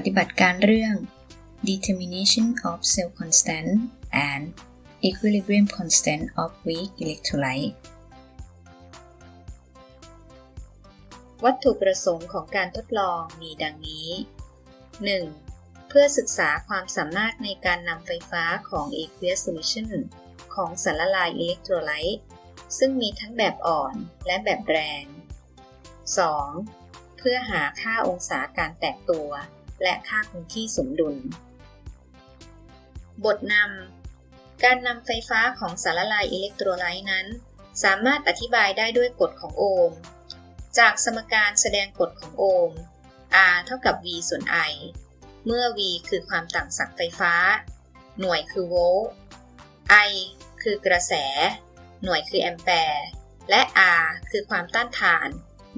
ปฏิบัติการเรื่อง determination of cell constant and equilibrium constant of weak electrolyte วัตถุประสงค์ของการทดลองมีดังนี้ 1. เพื่อศึกษาความสามารถในการนำไฟฟ้าของ aqueous solution ของสารละลายอิเล็กโทรไลต์ซึ่งมีทั้งแบบอ่อนและแบบแรง 2. เพื่อหาค่าองศาการแตกตัว และค่าคงที่สมดุล บทนำ การนำไฟฟ้าของสารละลายอิเล็กโทรไลต์นั้น สามารถอธิบายได้ด้วยกฎของโอห์ม จากสมการแสดงกฎของโอห์ม R เท่ากับ V ส่วน I เมื่อ V คือความต่างศักย์ไฟฟ้า หน่วยคือโวลต์ I คือกระแส หน่วยคือแอมแปร์ และ R คือความต้านทาน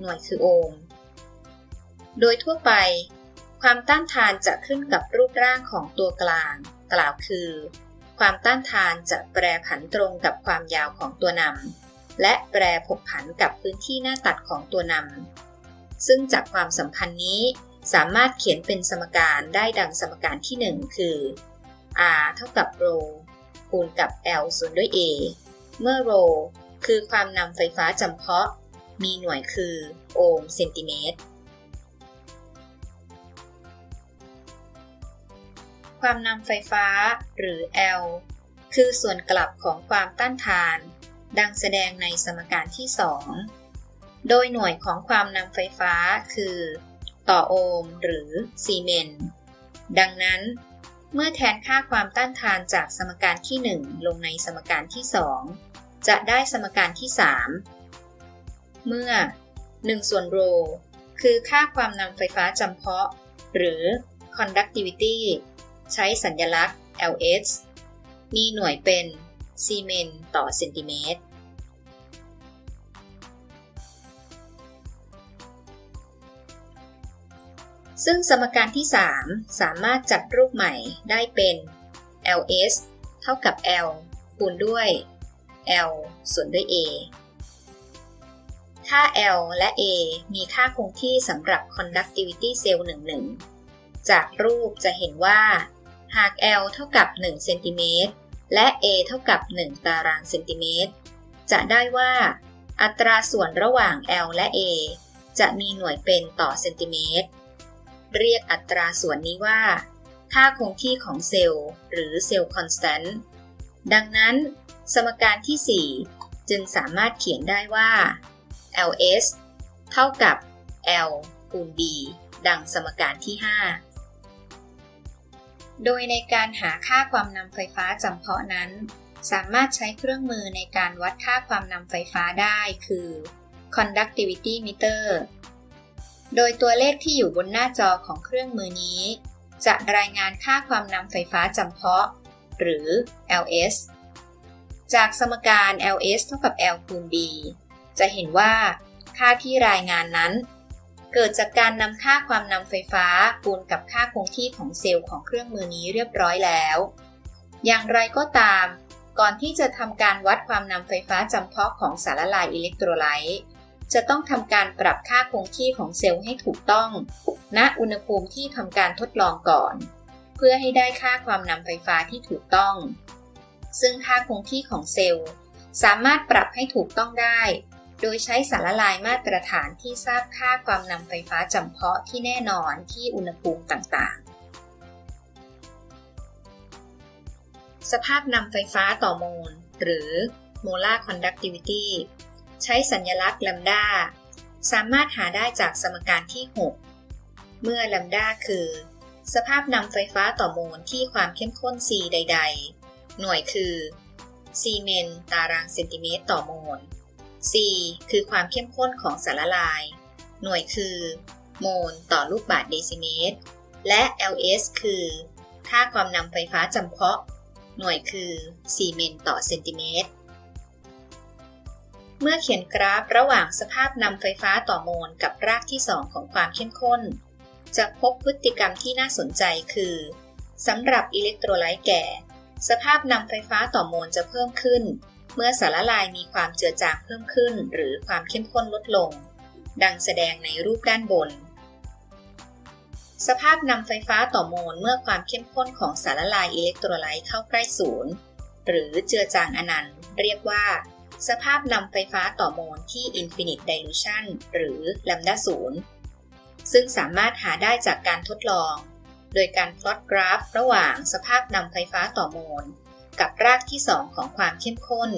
หน่วยคือโอห์ม โดยทั่วไป ความต้านทานจะขึ้นกับรูปร่างของตัวกลาง กล่าวคือ ความต้านทานจะแปรผันตรงกับความยาวของตัวนำและแปรผกผันกับพื้นที่หน้าตัดของตัวนำซึ่งจากความสัมพันธ์นี้สามารถเขียนเป็นสมการได้ดังสมการที่ 1 คือ r เท่ากับ ρ คูณกับ L ส่วนด้วย A เมื่อ ρ คือความนำไฟฟ้าจำเพาะ มีหน่วยคือโอห์มเซนติเมตร ความนำไฟฟ้า หรือ L คือส่วนกลับของความต้านทาน ดังแสดงในสมการที่ 2 โดยหน่วยของความนำไฟฟ้าคือ ต่อโอห์มหรือซีเมนต์ดังนั้น เมื่อแทนค่าความต้านทานจากสมการที่ 1 ลงในสมการที่ 2 จะได้สมการที่ 3 เมื่อ 1 ส่วนโรคือค่าความนำไฟฟ้าจำเพาะ หรือ conductivity ใช้สัญญลักษณ์ LS มีหน่วยเป็นซีเมนต์ต่อเซนติเมตร ซึ่งสมการที่ 3 สามารถจัดรูปใหม่ได้เป็น LS เท่ากับ L คูณด้วย L ส่วนด้วย A ค่า L และ A มีค่าคงที่สำหรับ conductivity cell 11 จากรูปจะเห็นว่า หาก L เท่ากับ1เซนติเมตรและ A เท่ากับ 1 ตารางเซนติเมตร จะได้ว่า อัตราส่วนระหว่าง L และ A จะมีหน่วยเป็นต่อเซนติเมตร เรียกอัตราส่วนนี้ว่า ค่าคงที่ของเซลล์ หรือเซลล์คอนสแตนต์ ดังนั้น สมการที่ 4 จึงสามารถเขียนได้ว่า LS เท่ากับ L คูณ B ดังสมการที่ 5 โดยในการหาค่าความนำไฟฟ้าจำเพาะนั้น สามารถใช้เครื่องมือในการวัดค่าความนำไฟฟ้าได้คือ conductivity meter โดยตัวเลขที่อยู่บนหน้าจอของเครื่องมือนี้ จะรายงานค่าความนำไฟฟ้าจำเพาะ หรือ LS จากสมการ LS เท่ากับ L คูณ B จะเห็นว่า ค่าที่รายงานนั้น เกิดจากการนำค่าความนำไฟฟ้าคูณกับค่าคงที่ของเซลล์ของเครื่องมือนี้เรียบร้อยแล้ว อย่างไรก็ตาม ก่อนที่จะทำการวัดความนำไฟฟ้าจำเพาะของสารละลายอิเล็กโทรไลต์จะต้องทำการปรับค่าคงที่ของเซลล์ให้ถูกต้อง ณ อุณหภูมิที่ทำการทดลองก่อน เพื่อให้ได้ค่าความนำไฟฟ้าที่ถูกต้อง ซึ่งค่าคงที่ของเซลล์ สามารถปรับให้ถูกต้องได้ โดยใช้สารละลายมาตรฐานที่ทราบค่าความนำไฟฟ้าจำเพาะที่แน่นอนที่อุณหภูมิต่างๆ สภาพนำไฟฟ้าต่อโมล หรือ molar conductivity ใช้สัญลักษณ์ลัมดาสามารถหาได้จากสมการที่ 6 เมื่อลัมดาคือ สภาพนำไฟฟ้าต่อโมลที่ความเข้มข้น C ใด ๆ หน่วยคือซีเมนตารางเซนติเมตรต่อโมล C คือความเข้มข้นของสารละลาย หน่วยคือ โมลต่อลูกบาศก์เดซิเมตร และ LS คือ ค่าความนำไฟฟ้าจำเพาะ หน่วยคือซีเมนต่อเซนติเมตร เมื่อเขียนกราฟระหว่างสภาพนำไฟฟ้าต่อโมลกับรากที่ 2 ของความเข้มข้น จะพบพฤติกรรมที่น่าสนใจคือสำหรับอิเล็กโทรไลต์แก่ สภาพนำไฟฟ้าต่อโมลจะเพิ่มขึ้น เมื่อสารละลายมีความเจือจางเพิ่มขึ้น หรือความเข้มข้นลดลง ดังแสดงในรูปด้านบน สภาพนำไฟฟ้าต่อโมลเมื่อความเข้มข้นของสารละลายอิเล็กโทรไลต์เข้าใกล้ศูนย์หรือเจือจางอนันต์ เรียกว่า สภาพนำไฟฟ้าต่อโมลที่ infinite dilution หรือลำดับศูนย์ซึ่งสามารถหาได้จากการทดลอง โดยการพลอตกราฟ ระหว่างสภาพนำไฟฟ้าต่อโมล กับรากที่ 2 ของความเข้มข้น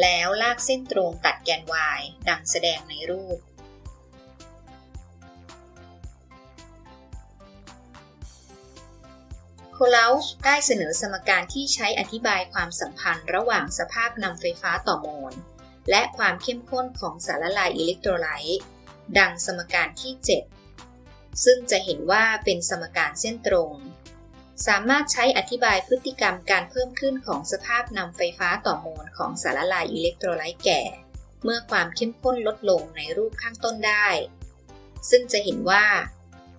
แล้วลากเส้นตรงตัดแกน y ดังแสดงในรูป โคลาชได้เสนอสมการที่ใช้อธิบายความสัมพันธ์ระหว่างสภาพนำไฟฟ้าต่อโมล และความเข้มข้นของสารละลายอิเล็กโทรไลต์ดังสมการที่ 7 ซึ่งจะเห็นว่าเป็นสมการเส้นตรง สามารถใช้อธิบายพฤติกรรมการเพิ่มขึ้นของสภาพนำไฟฟ้าต่อโมลของสารละลายอิเล็กโทรไลต์แก่ เมื่อความเข้มข้นลดลงในรูปข้างต้นได้ ซึ่งจะเห็นว่า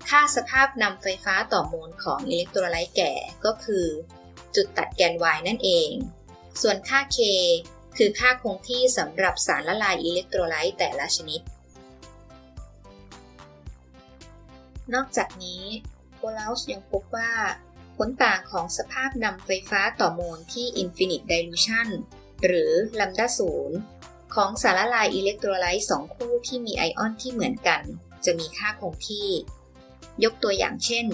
ค่าสภาพนำไฟฟ้าต่อโมลของอิเล็กโทรไลต์แก่ก็คือ จุดตัดแกน y นั่นเอง ส่วนค่า k คือค่าคงที่สำหรับสารละลายอิเล็กโทรไลต์แต่ละชนิด นอกจากนี้โคลาสยังพบว่า ผลต่างของสภาพนำไฟฟ้าต่อโมลที่ infinite dilution หรือลัมดาศูนย์ของสารละลายอิเล็กโทรไลต์2คู่ที่มีไอออนที่เหมือนกัน จะมีค่าคงที่ ยกตัวอย่างเช่น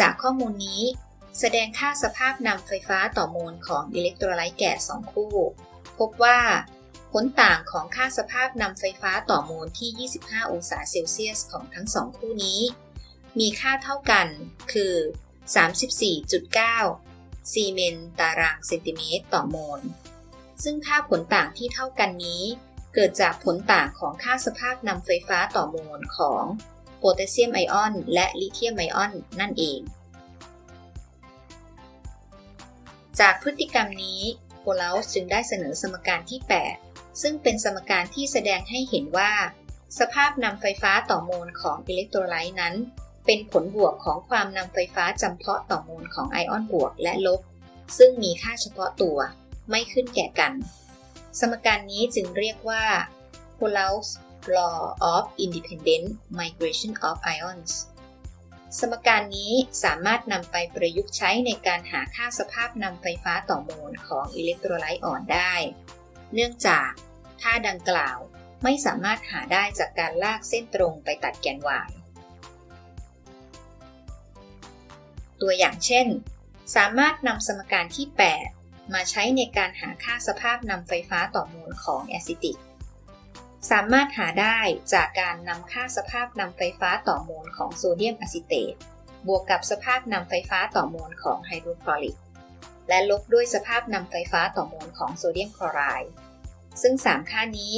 จากข้อมูลนี้ แสดงค่าสภาพนำไฟฟ้าต่อโมลของอิเล็กโทรไลต์แก่ 2 คู่ พบว่า ผลต่างของค่าสภาพนำไฟฟ้าต่อโมลที่ 25 องศาเซลเซียสของทั้งสองคู่นี้ มีค่าเท่ากัน คือ 34.9 ซีเมนตารางเซนติเมตรต่อโมล ซึ่งค่าผลต่างที่เท่ากันนี้ เกิดจากผลต่างของค่าสภาพนำไฟฟ้าต่อโมลของโพแทสเซียมไอออนและลิเธียมไอออนนั่นเองจากพฤติกรรมนี้โคลาสจึงได้เสนอสมการที่ 8 ซึ่งเป็นสมการที่แสดงให้เห็นว่า สภาพนำไฟฟ้าต่อโมลของอิเล็กโทรไลต์นั้น เป็นผลบวกของความนำไฟฟ้าจำเพาะต่อโมลของไอออนบวกและลบ ซึ่งมีค่าเฉพาะตัวไม่ขึ้นแก่กัน สมการนี้จึงเรียกว่า Coulom's law of independent migration of ions สมการนี้สามารถนำไปประยุกต์ใช้ในการหาค่าสภาพนำไฟฟ้าต่อโมลของอิเล็กโทรไลต์อ่อนได้ เนื่องจากค่าดังกล่าวไม่สามารถหาได้จากการลากเส้นตรงไปตัดแกน y ตัวอย่างเช่น สามารถนำสมการที่ 8 มาใช้ในการหาค่าสภาพนำไฟฟ้าต่อโมลของแอซิติก สามารถหาได้จากการนำค่าสภาพนำไฟฟ้าต่อโมลของโซเดียมอะซิเตตบวกกับสภาพนำไฟฟ้าต่อโมลของไฮโดรคลอริก และลบด้วยสภาพนำไฟฟ้าต่อโมลของโซเดียมคลอไรด์ซึ่ง 3 ค่านี้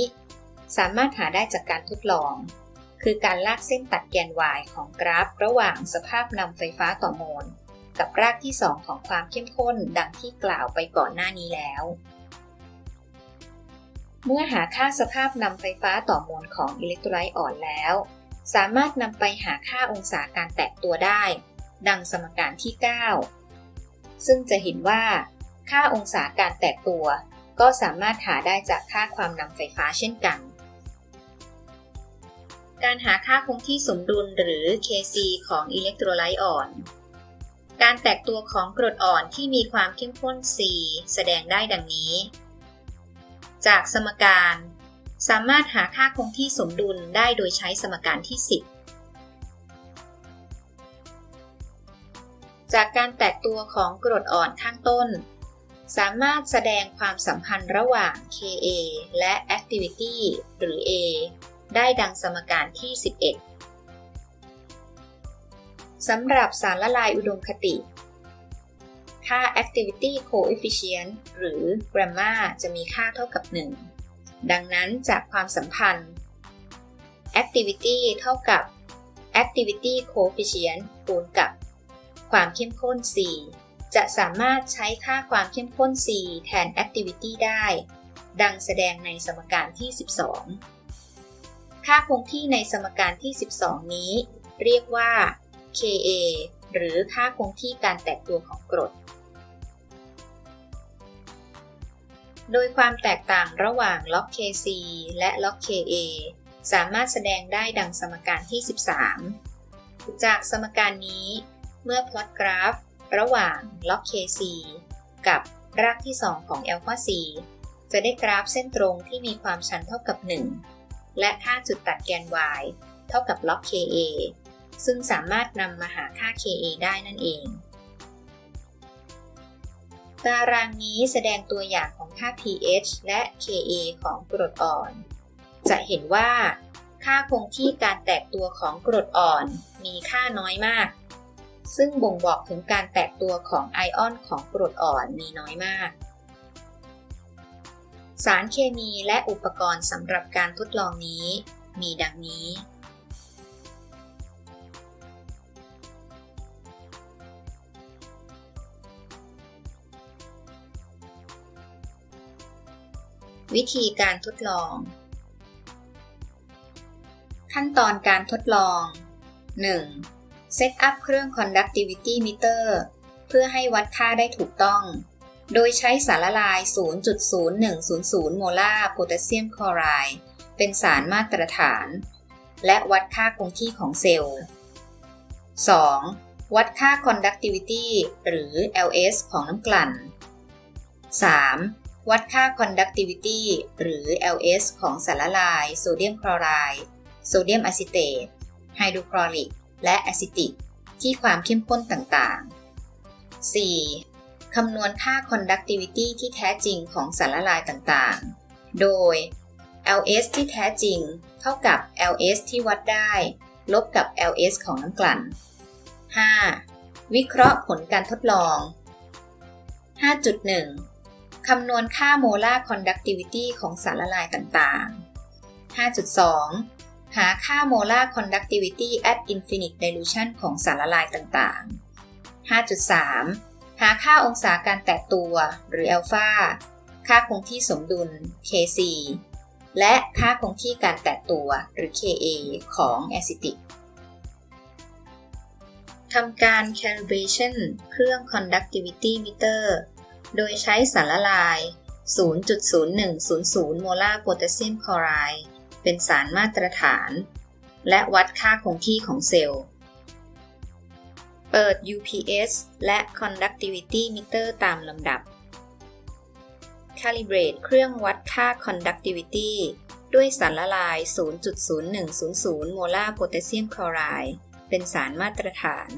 สามารถหาได้จากการทดลอง คือการลากเส้นตัดแกน y ของกราฟ ระหว่างสภาพนำไฟฟ้าต่อโมล กับรากที่ 2 ของความเข้มข้นดังที่กล่าวไปก่อนหน้านี้แล้ว เมื่อหาค่าสภาพนำไฟฟ้าต่อโมลของอิเล็กโทรไลต์อ่อนแล้ว สามารถนำไปหาค่าองศาการแตกตัวได้ ดังสมการที่ 9 ซึ่งจะเห็นว่า ค่าองศาการแตกตัว ก็สามารถหาได้จากค่าความนำไฟฟ้าเช่นกัน การหาค่าคงที่สมดุลหรือ Kc ของอิเล็กโทรไลต์อ่อน การแตกตัวของกรดอ่อนที่มีความเข้มข้น C แสดงได้ดังนี้ จากสมการ สามารถหาค่าคงที่สมดุลได้โดยใช้สมการที่ 10 จากการแตกตัวของกรดอ่อนข้างต้น สามารถแสดงความสัมพันธ์ระหว่าง Ka และ Activity หรือ A ได้ดังสมการที่ 11 สำหรับสารละลายอุดมคติ ค่า activity coefficient หรือ gamma จะมีค่าเท่ากับ 1 ดังนั้นจากความสัมพันธ์ activity เท่ากับ activity coefficient คูณกับ ความเข้มข้น C จะสามารถใช้ค่าความเข้มข้น C แทน activity ได้ ดังแสดงในสมการที่ 12 ค่าคงที่ในสมการที่ 12 นี้ เรียกว่า Ka หรือค่าคงที่การแตกตัวของกรด โดยความแตกต่างระหว่างล็อก Kc และล็อก Ka สามารถแสดงได้ดังสมการที่ 13 จากสมการนี้ เมื่อพลอตกราฟ ระหว่างล็อก kc กับรากที่ 2 ของ alpha c จะได้กราฟเส้นตรงที่มีความชันเท่ากับ 1 และค่าจุดตัดแกน y เท่ากับล็อก ka ซึ่งสามารถนำมาหาค่า ka ได้นั่นเอง ตารางนี้แสดงตัวอย่างของค่า pH และ ka ของกรดอ่อน จะเห็นว่า ค่าคงที่การแตกตัวของกรดอ่อนมีค่าน้อยมาก ซึ่งบ่งบอกถึงการแตกตัวของไอออนของกรดอ่อนมีน้อยมาก สารเคมีและอุปกรณ์สำหรับการทดลองนี้ มีดังนี้ วิธีการทดลอง ขั้นตอนการทดลอง 1. เซตอัพเครื่อง conductivity meter เพื่อให้วัดค่าได้ถูกต้อง โดยใช้สารละลาย 0.0100 โมลาร์โพแทสเซียมคลอไรด์เป็นสารมาตรฐาน และวัดค่าคงที่ของเซลล์ 2. วัดค่า conductivity หรือ LS ของน้ำกลั่น 3. วัดค่า conductivity หรือ LS ของสารละลาย โซเดียมคลอไรด์โซเดียมอะซิเตตไฮโดรคลอริก และอะซิติก ที่ความเข้มข้นต่างๆ 4. คำนวณค่า conductivity ที่แท้จริงของสารละลายต่างๆ โดย LS ที่แท้จริง เท่ากับ LS ที่วัดได้ ลบกับ LS ของน้ำกลั่น 5. วิเคราะห์ผลการทดลอง 5.1 คำนวณค่าโมลาร์ conductivity ของสารละลายต่างๆ 5.2 หาค่าโมลาร์ conductivity at infinite dilution ของสารละลายต่างๆ 5.3 หาค่าองศาการแตกตัวหรืออัลฟาค่าคงที่สมดุล Kc และค่าคงที่การแตกตัวหรือ Ka ของแอซิติกทำการ calibration เครื่อง conductivity meter โดยใช้สารละลาย 0.0100 โมลาร์โพแทสเซียมคลอไรด์เป็นสารมาตรฐาน และวัดค่าคงที่ของเซลล์ เปิด UPS และ conductivity meter ตามลำดับ Calibrate เครื่องวัดค่า conductivity ด้วยสารละลาย 0.0100 โมลาร์โพแทสเซียมคลอไรด์ เป็นสารมาตรฐาน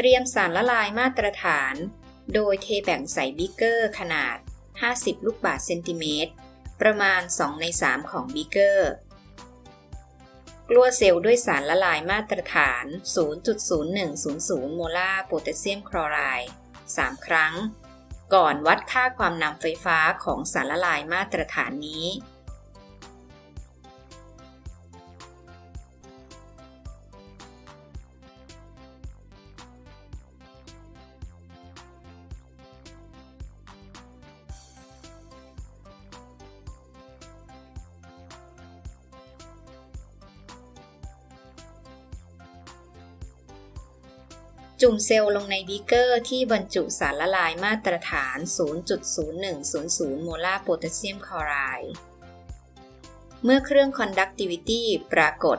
เตรียมสารละลายมาตรฐาน โดยเทแบ่งใส่บิกเกอร์ขนาด 50 ลูกบาศก์เซนติเมตร ประมาณ 2 ใน 3 ของบิกเกอร์ กลัวเซลล์ด้วยสารละลายมาตรฐาน 0.0100 โมลาร์โพแทสเซียมคลอไรด์ 3 ครั้ง ก่อนวัดค่าความนำไฟฟ้าของสารละลายมาตรฐานนี้ จุ่มเซลล์ลงในบีเกอร์ที่บรรจุสารละลายมาตรฐาน 0.0100 โมลาร์โพแทสเซียมคลอไรด์เมื่อเครื่อง conductivity ปรากฏ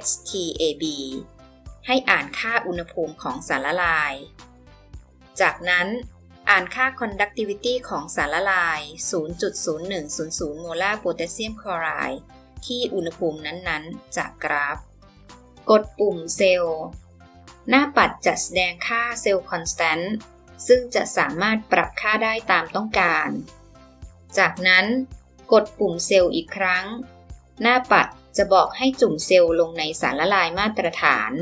HTAB ให้อ่านค่าอุณหภูมิของสารละลาย จากนั้นอ่านค่า conductivity ของสารละลาย 0.0100 โมลาร์โพแทสเซียมคลอไรด์ที่อุณหภูมินั้นๆ จากกราฟ กดปุ่มเซลล์ หน้าปัดจะแสดงค่าเซลล์คอนสแตนต์ซึ่งจะสามารถปรับค่าได้ตามต้องการ จากนั้น กดปุ่มเซลล์อีกครั้ง หน้าปัดจะบอกให้จุ่มเซลล์ลงในสารละลายมาตรฐาน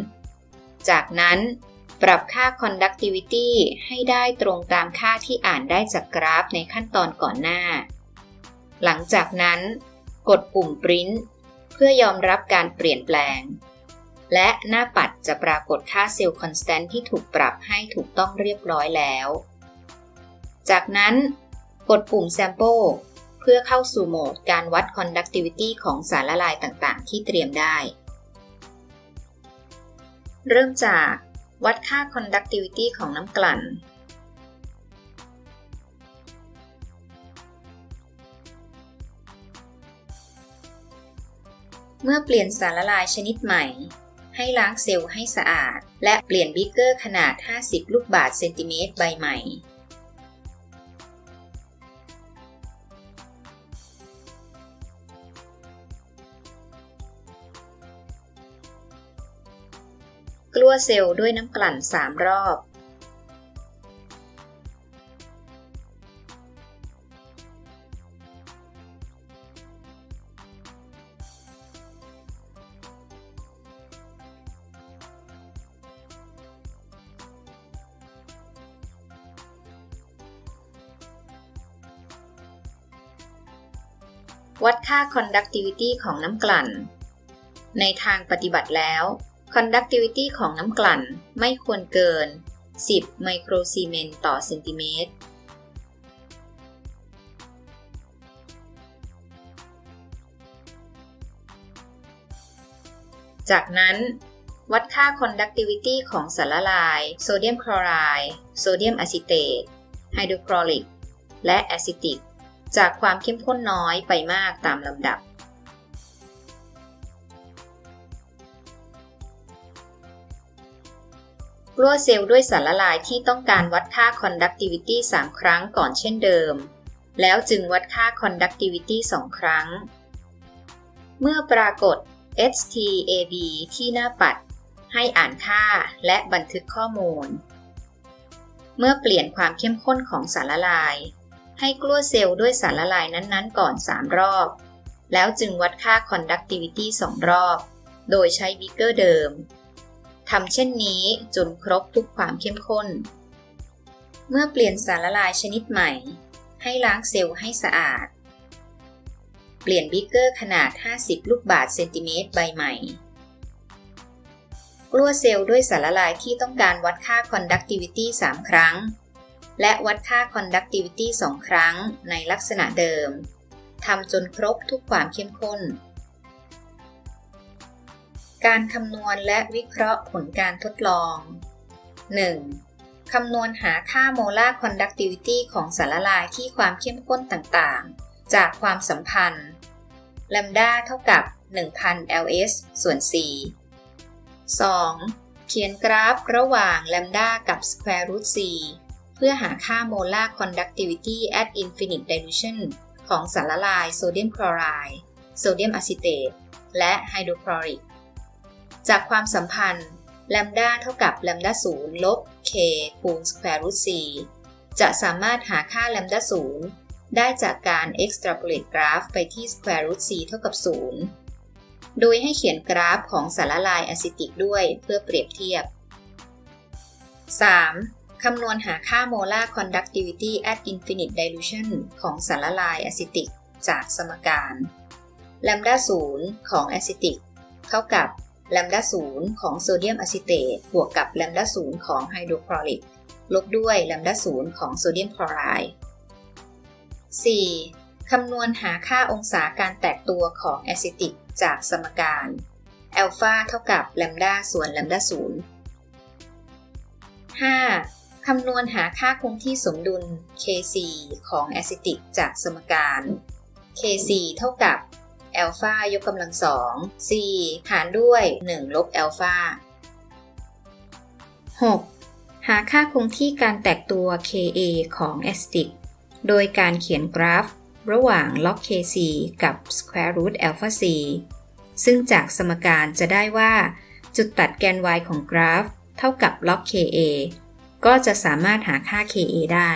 จากนั้น ปรับค่า conductivity ให้ได้ตรงตามค่าที่อ่านได้จากกราฟในขั้นตอนก่อนหน้า หลังจากนั้น กดปุ่ม print เพื่อยอมรับการเปลี่ยนแปลง และหน้าปัดจะปรากฏค่าเซลล์คอนสแตนต์ที่ถูกปรับให้ถูกต้องเรียบร้อยแล้ว จากนั้น กดปุ่ม Sample เพื่อเข้าสู่โหมดการวัด conductivity ของสารละลายต่างๆ ที่เตรียมได้ เริ่มจากวัดค่า conductivity ของน้ำกลั่น เมื่อเปลี่ยนสารละลายชนิดใหม่ ให้ล้างเซลล์ให้สะอาด และเปลี่ยนบิกเกอร์ขนาด 50 ลูกบาทเซนติเมตรใบใหม่กลัวเซลล์ด้วยน้ำกลั่น 3 รอบ วัดค่า conductivity ของน้ำกลั่น ในทางปฏิบัติแล้ว conductivity ของน้ำกลั่นไม่ควรเกิน 10 ไมโครซีเมนต์ต่อเซนติเมตร จากนั้น วัดค่า conductivity ของสารละลาย โซเดียมคลอไรด์ โซเดียมอะซิเตต ไฮโดรคลอริก และแอซิติก จากความเข้มข้นน้อยไปมากตามลำดับกลัวเซลล์ด้วยสารละลายที่ต้องการวัดค่า conductivity 3 ครั้งก่อนเช่นเดิม แล้วจึงวัดค่า conductivity 2 ครั้ง เมื่อปรากฏ HTAB ที่หน้าปัด ให้อ่านค่าและบันทึกข้อมูล เมื่อเปลี่ยนความเข้มข้นของสารละลาย ให้กลัวเซลล์ด้วยสารละลายนั้นๆ ก่อน 3 รอบ แล้วจึงวัดค่า conductivity 2 รอบ โดยใช้บิกเกอร์เดิม ทำเช่นนี้จนครบทุกความเข้มข้น เมื่อเปลี่ยนสารละลายชนิดใหม่ ให้ล้างเซลล์ให้สะอาด เปลี่ยนบิกเกอร์ขนาด 50 ลูกบาศก์เซนติเมตรใบใหม่กลัวเซลล์ด้วยสารละลายที่ต้องการวัดค่า conductivity 3 ครั้ง และวัดค่า conductivity 2 ครั้งในลักษณะเดิม ทำจนครบทุกความเข้มข้น การคำนวณและวิเคราะห์ผลการทดลอง 1. คำนวณหาค่าโมลาร์ conductivity ของสารละลายที่ความเข้มข้นต่างๆ จากความสัมพันธ์ลัมดาเท่ากับ 1000 ls ส่วน4 2. เขียนกราฟระหว่างลัมดากับ square root c เพื่อหาค่าโมลาร์ conductivity at infinite dilution ของสารละลายโซเดียมคลอไรด์โซเดียมอะซิเตตและไฮโดรคลอริก จากความสัมพันธ์แลมดาเท่ากับแลมดาศูนย์ลบ k คูณ square root c จะสามารถหาค่าแลมดาศูนย์ได้จากการ extrapolate กราฟไปที่ square root c เท่ากับ 0 โดยให้เขียนกราฟของสารละลายอะซิติกด้วยเพื่อเปรียบเทียบ 3. คำนวณหาค่าโมลาร์ conductivity at infinite dilution ของสารละลายแอซิติก จากสมการแลมดาศูนย์ของแอซิติก เท่ากับแลมดาศูนย์ของโซเดียมอะซิเตตบวกกับแลมดาศูนย์ของไฮโดรคลอริก ลบด้วยแลมดาศูนย์ของโซเดียมคลอไรด์ 4. คำนวณหาค่าองศาการแตกตัวของแอซิติก จากสมการแอลฟาเท่ากับแลมดาส่วนแลมดาศูนย์ 5. คำนวณหาค่าคงที่สมดุล Kc ของแอซิติกจากสมการ Kc เท่ากับแอลฟายกกำลังสอง c หารด้วย 1 ลบแอลฟา 6. หาค่าคงที่การแตกตัว Ka ของแอซิติก โดยการเขียนกราฟ ระหว่าง log Kc กับ square root alpha c ซึ่งจากสมการจะได้ว่า จุดตัดแกน y ของกราฟ เท่ากับ log Ka ก็จะสามารถหาค่า Ka ได้